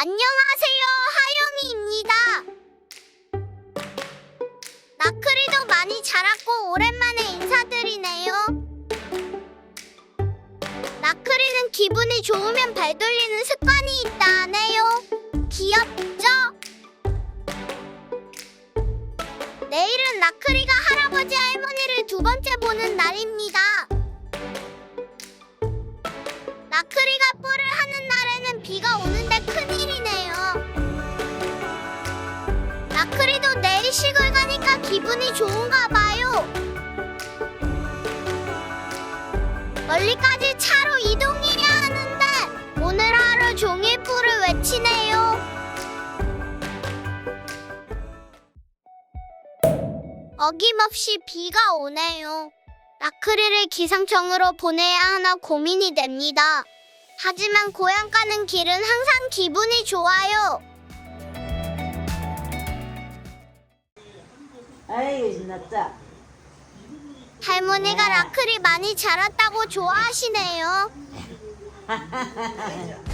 안녕하세요, 하영이입니다. 나크리도 많이 자랐고 오랜만에 인사드리네요. 나크리는 기분이 좋으면 발 돌리는 습관이 있다네요. 귀엽죠? 내일은 나크리가 할아버지 할머니를 두 번째 보는 날입니다. 좋은가 봐요. 멀리까지 차로 이동해야 하는데 오늘 하루 종일 뿔을 외치네요. 어김없이 비가 오네요. 나크리를 기상청으로 보내야 하나 고민이 됩니다. 하지만 고향 가는 길은 항상 기분이 좋아요. 아이고 신났다. 할머니가 라크리 많이 자랐다고 좋아하시네요.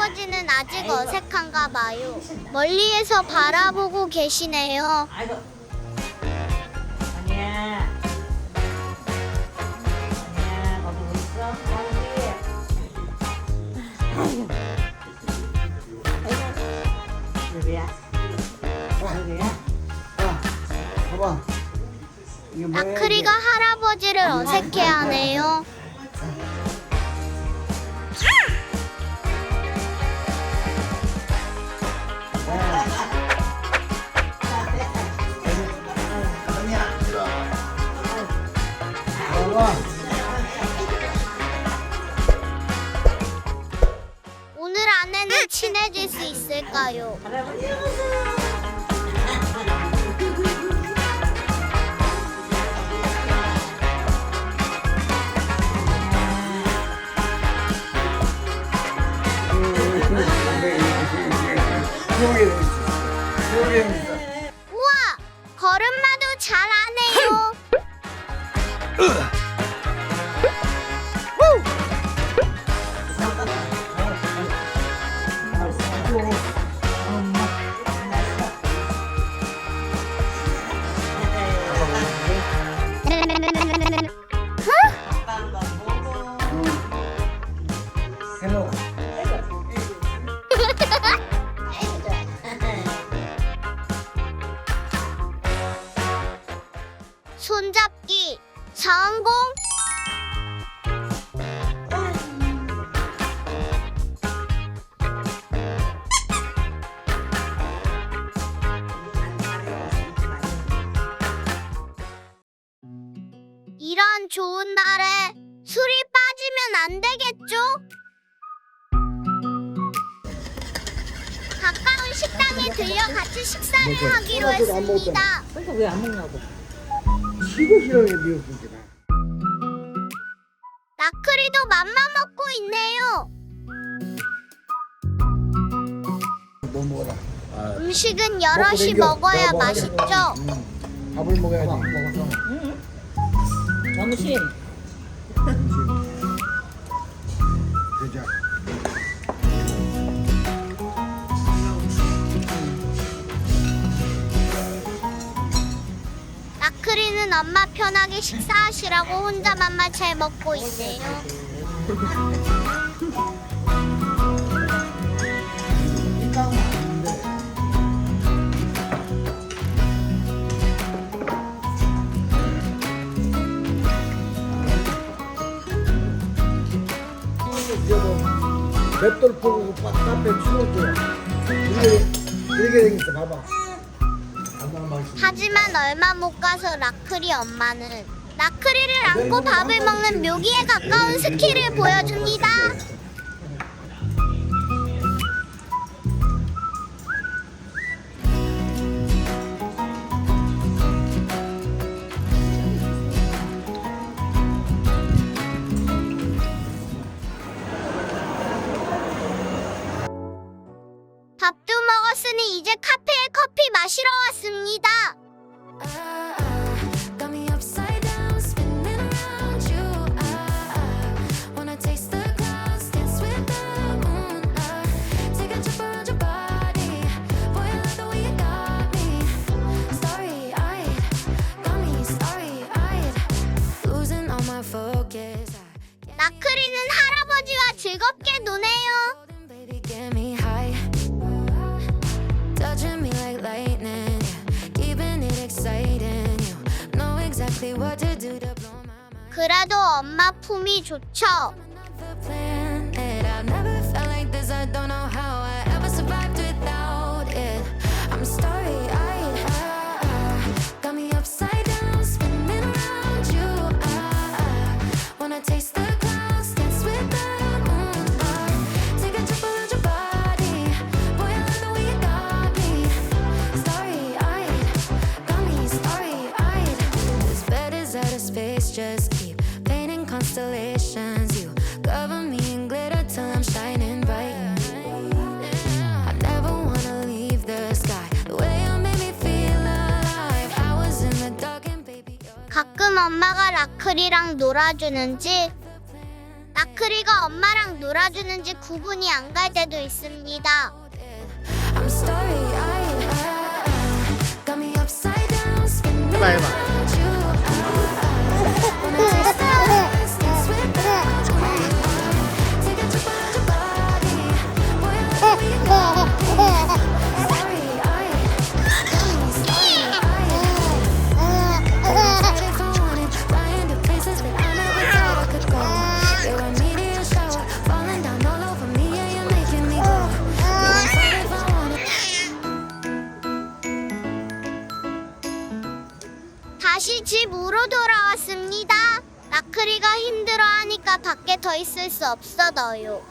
할아버지는 아직 어색한가 봐요. 멀리에서 바라보고 계시네요. 아이고. 아니야. 아니야, 거기 뭐 있어? 아이고. 아이고. 누구야? 누구야? 아, 봐봐. 이게 뭐야? 나크리가 할아버지를 어색해하네요. 오늘 안에는 친해질 수 있을까요? 할아버지. 수영 좋은 날에 술이 빠지면 안 되겠죠? 가까운 식당에 들려 같이 식사를 하기로 했습니다. 그러니까 왜 안 먹냐고. 지고 싫어해 미역국이라. 나크리도 맘만 먹고 있네요. 뭐 먹어라. 아, 음식은 여럿이. 먹어야 맛있죠. 음, 밥을 먹어야지. 먹어서. 점심. 되자. 나크리는 엄마 편하게 식사하시라고 혼자 맘만 잘 먹고 있네요. 맷돌 보고 밥 카페 치워줘요. 이렇게 이렇게 생겼어. 봐봐. 하지만 얼마 못 가서 라크리 엄마는 나크리를 안고 밥을 먹는 묘기에 가까운 스킬을 보여줍니다. 그래도 엄마 품이 좋죠. 라클이랑 놀아주는지 라클이가 엄마랑 놀아주는지 구분이 안 갈 때도 있습니다. 해봐, 해봐. 라클이가 힘들어하니까 밖에 더 있을 수 좋구나.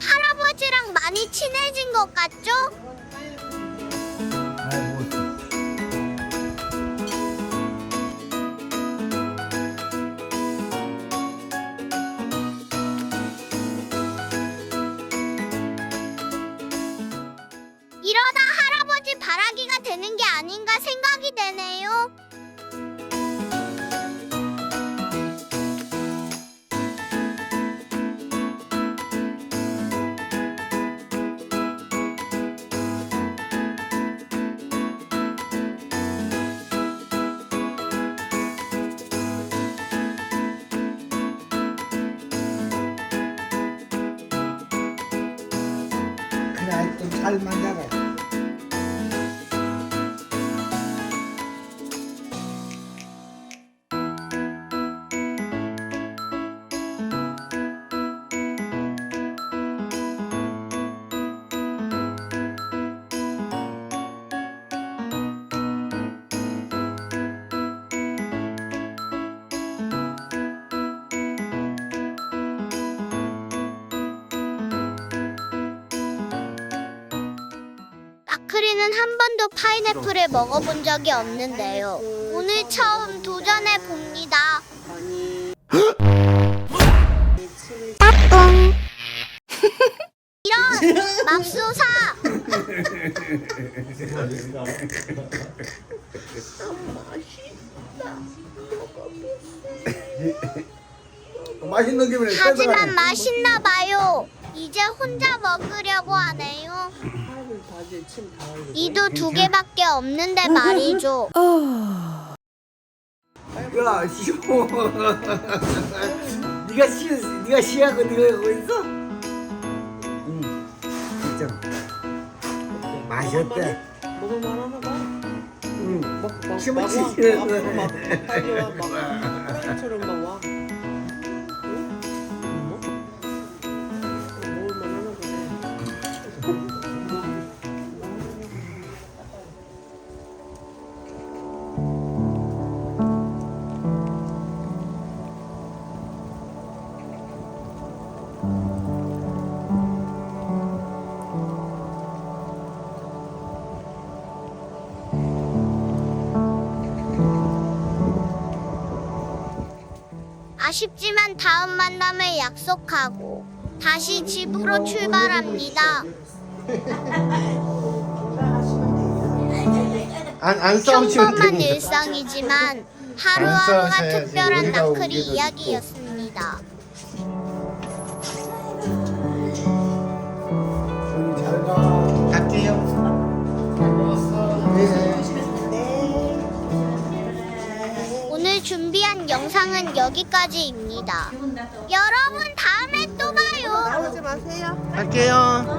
할아버지랑 많이 친해진 것 같죠? 이러다 할아버지 바라기가 되는 게 아닌가 생각이 되네요. 좀잘 만나라. 크리는 한 번도 파인애플을 먹어본 적이 없는데요. 오늘 처음 도전해 봅니다. 이런 맙소사 맛있는 김에 하지만 맛있나 봐요. 이제 혼자 먹으려고 하네요. 이도 두 개밖에 없는데 말이죠. 야, 시오. 네가 시, 네가 시하고 네가 하고 있어? 응. 진짜. 맛이 어때? 먹을 만 하나 봐. 응. 막, 막, 침을 막, 막, 막, 막, 막, 막 와. 응? 아쉽지만 다음 만남을 약속하고 다시 집으로 출발합니다. 안, 안 싸우시면 평범한 됩니다. 일상이지만 안 하루하루가 싸우셔야지. 특별한 우리가 나클이 오기도 이야기였습니다. 오늘 준비한 영상은 여기까지입니다. 여러분 다음에 또 봐요. 나오지 마세요. 갈게요.